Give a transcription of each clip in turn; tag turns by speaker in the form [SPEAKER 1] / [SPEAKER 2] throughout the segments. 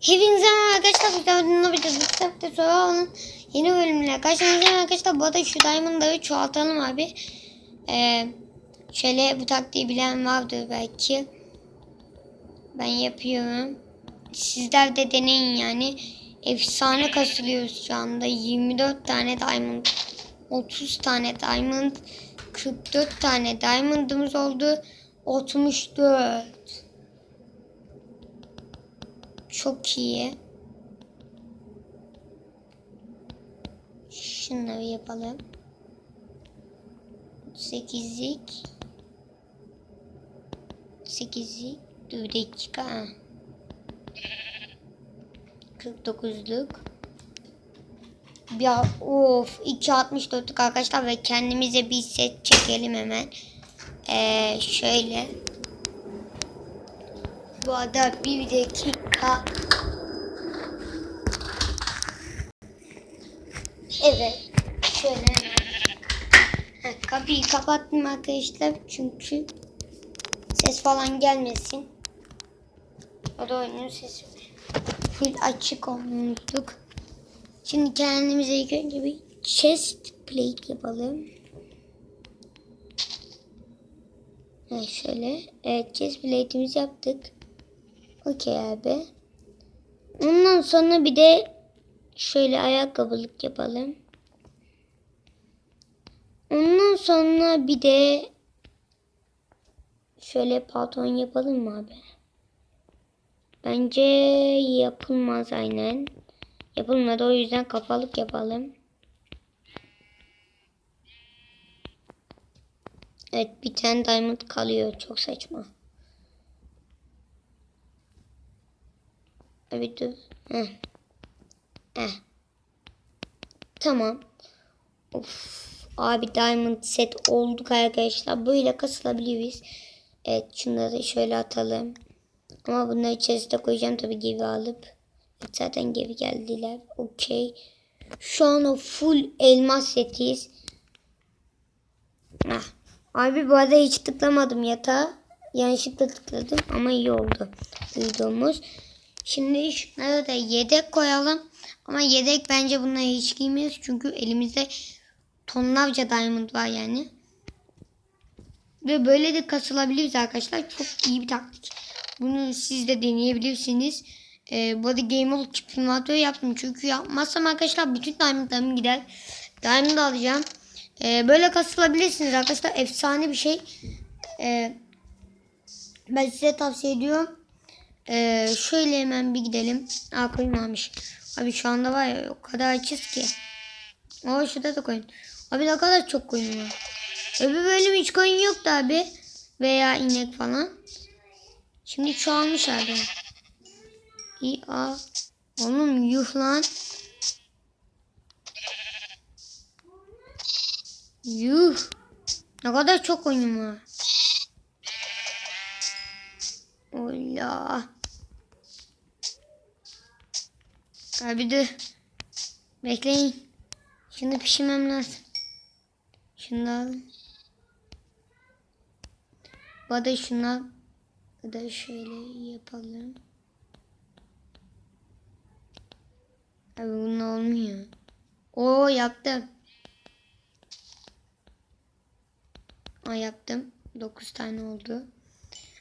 [SPEAKER 1] Hepinize arkadaşlar. Daha dinle bir de bu sonra onun yeni bölümüne karşınızdayım arkadaşlar. Bu arada şu diamondları çoğaltalım abi. Ee, şöyle bu taktiği bilen vardır belki. Ben yapıyorum. Sizler de deneyin yani. Efsane kasılıyoruz şu anda. 24 tane diamond. 30 tane diamond. 44 tane diamondımız oldu. 64. Çok iyi. Şunları yapalım. 8'lik 8'lik dur dakika. 49'luk ya of 2.64'lük arkadaşlar ve kendimize bir set çekelim hemen. Ee, şöyle. Bu arada bir dakika. Evet. Şöyle. Kapıyı kapattım arkadaşlar. Çünkü ses falan gelmesin. O da oyunun sesi. Full açık olmuştuk. Şimdi kendimize ilk önce bir chest plate yapalım. Evet şöyle. Evet chest plate'imizi yaptık. Okey abi. Ondan sonra bir de şöyle ayakkabılık yapalım. Ondan sonra bir de şöyle pantolon yapalım mı abi? Bence yapılmaz aynen. Yapılmadı o yüzden kafalık yapalım. Evet bir tane diamond kalıyor. Çok saçma. Evet dur. Heh. Heh. Tamam. Of. Abi diamond set olduk arkadaşlar. Böyle kasılabiliriz. Evet şunları şöyle atalım. Ama bunları içerisine koyacağım tabii geri alıp. Zaten geri geldiler. Okey. Şu an o full elmas setiyiz. Ah. Abi bu arada hiç tıklamadım yatağa. Yanlışlıkla tıkladım ama iyi oldu. Duyduğumuz. Şimdi şunları da yedek koyalım. Ama yedek bence bunları hiç giymeyiz. Çünkü elimizde tonlarca diamond var yani. Ve böyle de kasılabiliriz arkadaşlar. Çok iyi bir taktik. Bunu siz de deneyebilirsiniz. Ee, arada Game Mode simülatörü yaptım. Çünkü yapmazsam arkadaşlar bütün diamondlarım gider. Diamond alacağım. Ee, böyle kasılabilirsiniz arkadaşlar. Efsane bir şey. Ee, ben size tavsiye ediyorum. Ee, şöyle hemen bir gidelim. Aa koymamış. Abi şu anda var ya o kadar açız ki. Aa şurada da koyun. Abi ne kadar çok koyun var. Öbür bölüm hiç koyun yoktu abi. Veya inek falan. Şimdi çoğalmış abi. İyi aa. Oğlum yuh lan. Yuh. Ne kadar çok oyun var. Ola. Abi dur. Bekleyin. Şunu pişirmem lazım. Şunu da alın. Bu arada şuna da şöyle yapalım. Abi bunun olmuyor. Oo yaptım. Aa yaptım. 9 tane oldu.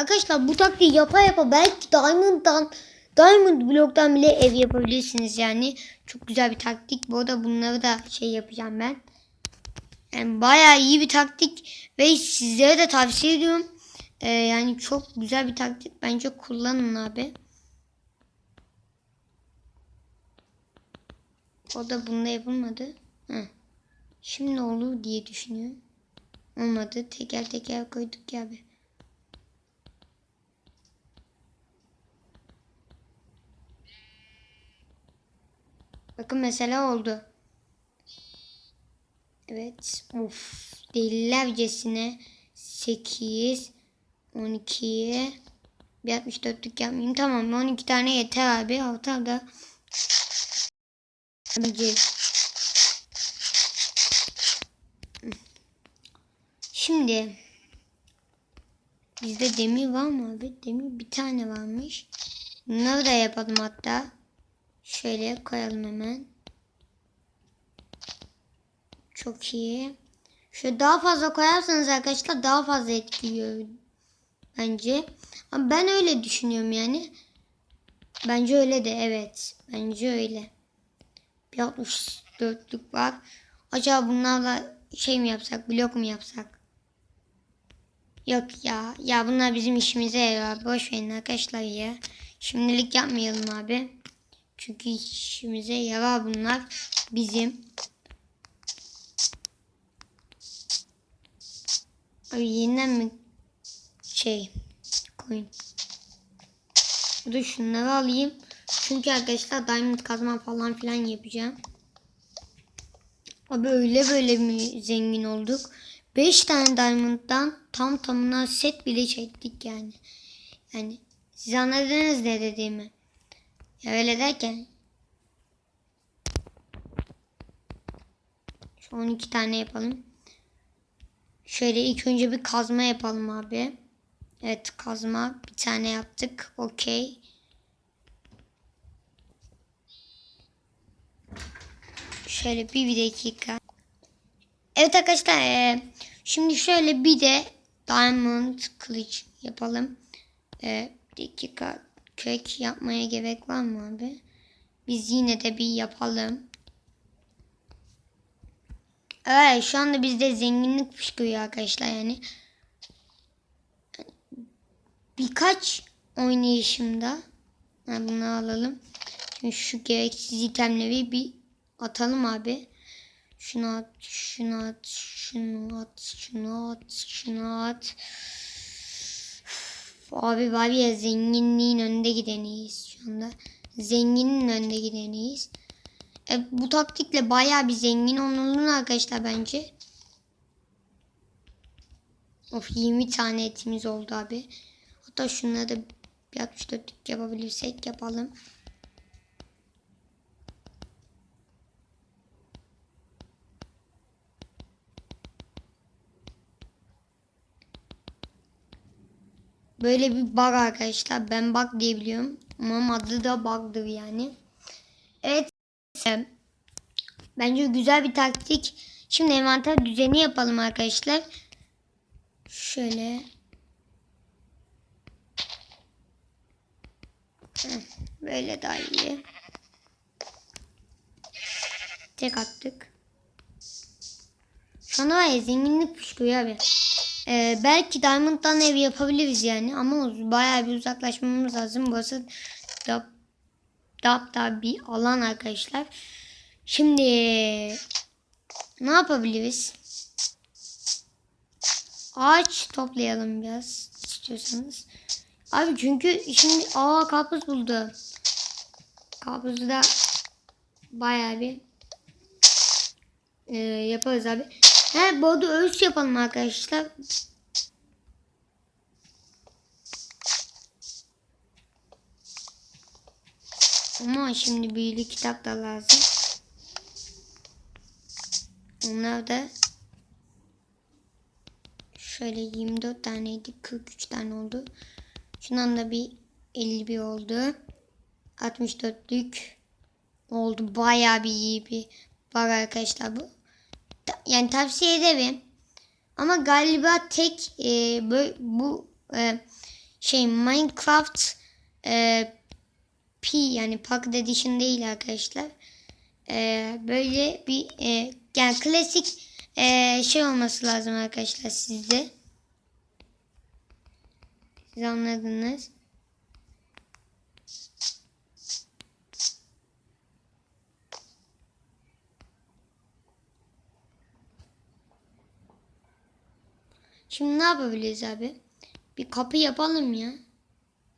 [SPEAKER 1] Arkadaşlar bu taktiği yapa yapa belki Diamond'dan Diamond bloktan bile ev yapabilirsiniz yani. Çok güzel bir taktik. Bu arada bunları da şey yapacağım ben. Yani bayağı iyi bir taktik ve sizlere de tavsiye ediyorum. Ee, yani çok güzel bir taktik. Bence kullanın abi. O da bunda yapılmadı. Heh. Şimdi olur diye düşünüyorum. Olmadı. Teker teker koyduk ya abi. Bakın mesela oldu. Evet. Of. Delilercesine 8 12'ye bir 64'lük yapmayayım. Tamam 12 tane yeter abi. Hafta da. Şimdi bizde demir var mı abi? Demir bir tane varmış. Bunları da yapalım hatta. Şöyle koyalım hemen. Çok iyi. Şöyle daha fazla koyarsanız arkadaşlar daha fazla etkiliyor bence. Ama ben öyle düşünüyorum yani. Bence öyle de evet. Bence öyle. Bir 64'lük var. Acaba bunlarla şey mi yapsak? Blok mu yapsak? Yok ya. Ya bunlar bizim işimize yarar. Boş verin arkadaşlar ya. Şimdilik yapmayalım abi. Çünkü işimize yarar bunlar. Bizim. Abi yeniden mi şey koyun. Dur şunları alayım. Çünkü arkadaşlar diamond kazma falan filan yapacağım. Abi öyle böyle mi zengin olduk? 5 tane diamond'dan tam tamına set bile çektik yani. Yani siz anladınız ne dediğimi. Ya öyle derken şu 12 tane yapalım. Şöyle ilk önce bir kazma yapalım abi. Evet kazma bir tane yaptık. Okey. Şöyle bir, bir dakika. Evet arkadaşlar e, şimdi şöyle bir de diamond kılıç yapalım. E, bir dakika kök yapmaya gerek var mı abi? Biz yine de bir yapalım. Evet şu anda bizde zenginlik fışkırıyor arkadaşlar yani. Birkaç oynayışımda ha, bunu alalım. Şimdi şu gereksiz itemleri bir atalım abi. Şunu at, şunu at, şunu at, şunu at, şunu at. Abi var ya zenginliğin önünde gideniyiz şu anda. Zenginin önünde gideniyiz. E, bu taktikle baya bir zengin olunur arkadaşlar bence. Of 20 tane etimiz oldu abi. Hatta şunları da bir 64 yapabilirsek yapalım. Böyle bir bug arkadaşlar. Ben bug diyebiliyorum. Ama adı da bug'dır yani. Evet. Bence güzel bir taktik. Şimdi envanter düzeni yapalım arkadaşlar. Şöyle. Böyle daha iyi. Tek attık. Şu anda var ya zenginlik fışkırıyor abi. Ee, belki Diamond'dan ev yapabiliriz yani. Ama bayağı bir uzaklaşmamız lazım. Burası da dap da bir alan arkadaşlar. Şimdi ne yapabiliriz? Ağaç toplayalım biraz istiyorsanız. Abi çünkü şimdi aa karpuz buldu. Karpuzu da bayağı bir e, yaparız abi. He bu arada ölç yapalım arkadaşlar. Ama şimdi büyülü kitap da lazım. Onlar da şöyle 24 taneydi 43 tane oldu. Şundan da bir 51 oldu. 64'lük oldu. Bayağı bir iyi bir var arkadaşlar bu. Yani tavsiye ederim. Ama galiba tek e, bu, bu e, şey Minecraft e, P yani Pocket Edition değil arkadaşlar. E, böyle bir e, yani klasik e, şey olması lazım arkadaşlar sizde. Siz anladınız. Şimdi ne yapabiliriz abi? Bir kapı yapalım ya.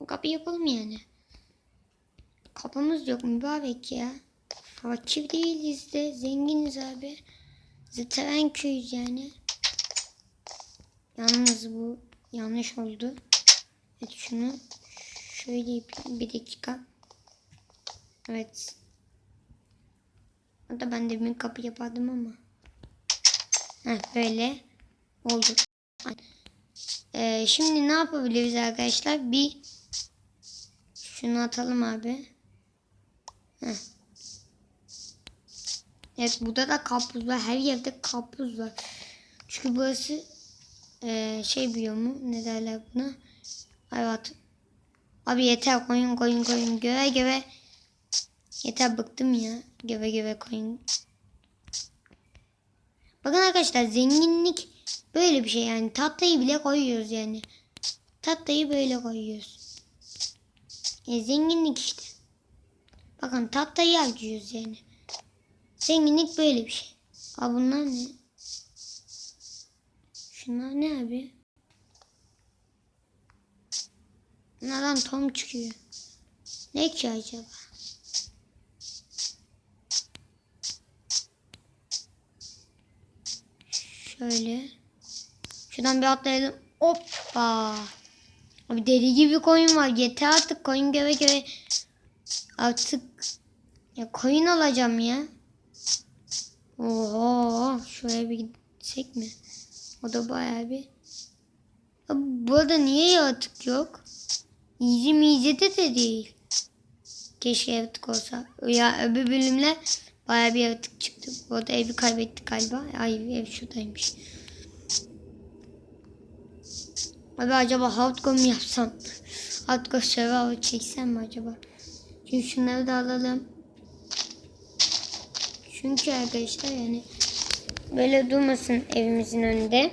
[SPEAKER 1] Kapı yapalım yani. Kapımız yok mübarek ya. Fakir değiliz de zenginiz abi. Zıtıran köyüz yani. Yalnız bu yanlış oldu. Evet şunu şöyle bir dakika. Evet. Hatta ben de bir kapı yapardım ama. Heh, böyle oldu. Ee, şimdi ne yapabiliriz arkadaşlar? Bir Şunu atalım abi. Heh. Evet burada da karpuz var. Her yerde karpuz var. Çünkü burası eee, şey biyomu. Ne derler buna? Hayvat. Abi yeter koyun koyun koyun. Göve göve. Yeter bıktım ya. Göve göve koyun. Bakın arkadaşlar zenginlik böyle bir şey yani. Tatlıyı bile koyuyoruz yani. Tatlıyı böyle koyuyoruz. E, zenginlik işte. Bakın tatlıyı harcıyoruz yani. Zenginlik böyle bir şey. Aa bunlar ne? Şunlar ne abi? Bunlardan tom çıkıyor. Ne ki acaba? Şöyle. Şuradan bir atlayalım. Hoppa. Abi deli gibi koyun var. Yeter artık koyun göve göve. Artık ya koyun alacağım ya. Oho. Şuraya bir gitsek mi? O da bayağı bir. Abi bu arada niye yaratık yok? Easy mizyede de değil. Keşke yaratık olsa. Ya öbür bölümler bayağı bir yaratık çıktı. Bu evi kaybettik galiba. Ay ev şuradaymış. Abi acaba hardcore mu yapsam? Hardcore survival çeksem mi acaba? Şimdi şunları da alalım. Çünkü arkadaşlar yani böyle durmasın evimizin önünde.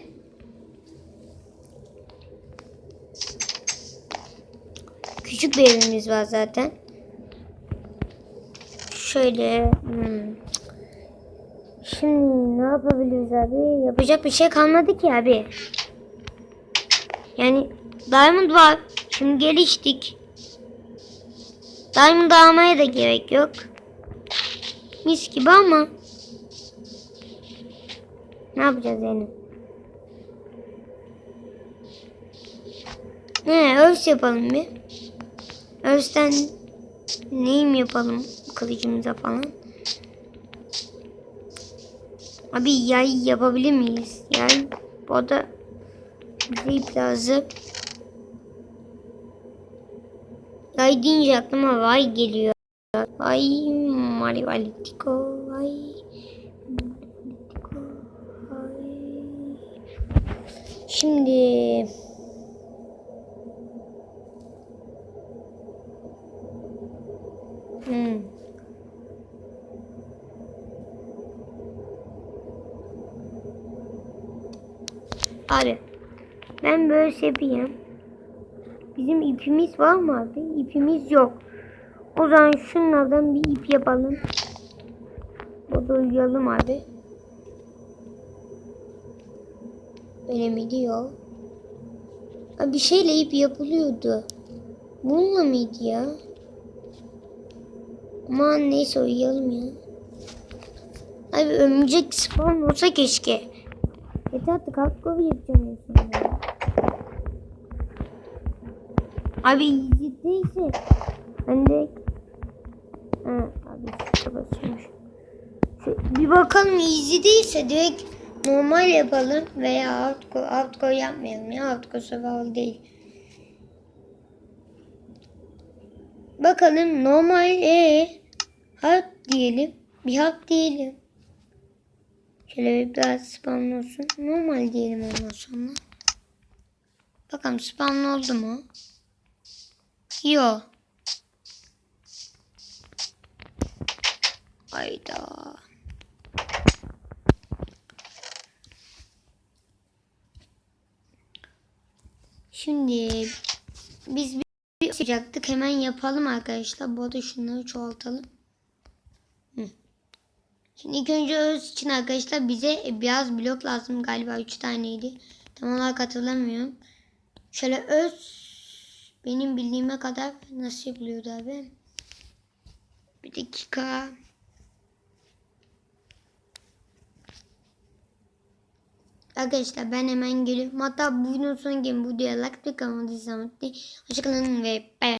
[SPEAKER 1] Küçük bir evimiz var zaten. Şöyle. hmm. Şimdi ne yapabiliriz abi? Yapacak bir şey kalmadı ki abi. Yani diamond var. Şimdi geliştik. Diamond almaya da gerek yok. Mis gibi ama. Ne yapacağız yani? Ne örs yapalım bir. Örsten neyim yapalım kılıcımıza falan. Abi yay yapabilir miyiz? Yay bu da bize ip lazım. Yay deyince aklıma vay geliyor. Vay. Valitico, vay. Şimdi Hmm. Abi ben böyle yapayım. Bizim ipimiz var mı abi? İpimiz yok. O zaman şunlardan bir ip yapalım. Burada uyuyalım abi. Öyle mi diyor? Abi bir şeyle ip yapılıyordu. Bununla mıydı ya? Aman neyse uyuyalım ya. Abi örümcek spawn olsa keşke. Yeter artık hardcore yapacağım en sonunda. Abi ciddiyse ben de ha, abi. Şu, bir bakalım easy değilse direkt normal yapalım veya hardcore, hardcore yapmayalım ya hardcore survival değil. Bakalım normal e hard diyelim. Bir hard diyelim. Şöyle bir biraz spawn olsun. Normal diyelim ondan sonra. Bakalım spawn oldu mu? Yo. Hayda. Şimdi biz bir yapacaktık. Hemen yapalım arkadaşlar. Bu arada şunları çoğaltalım. Hı. Şimdi ilk önce öz için arkadaşlar bize biraz blok lazım. Galiba 3 taneydi. Tam olarak hatırlamıyorum. Şöyle öz benim bildiğime kadar nasıl yapılıyordu abi? Bir dakika. Arkadaşlar ben hemen geliyorum. Hatta bu videonun sonuna gelin. Bu videoya like tıklamayı unutmayın. Hoşçakalın ve bay.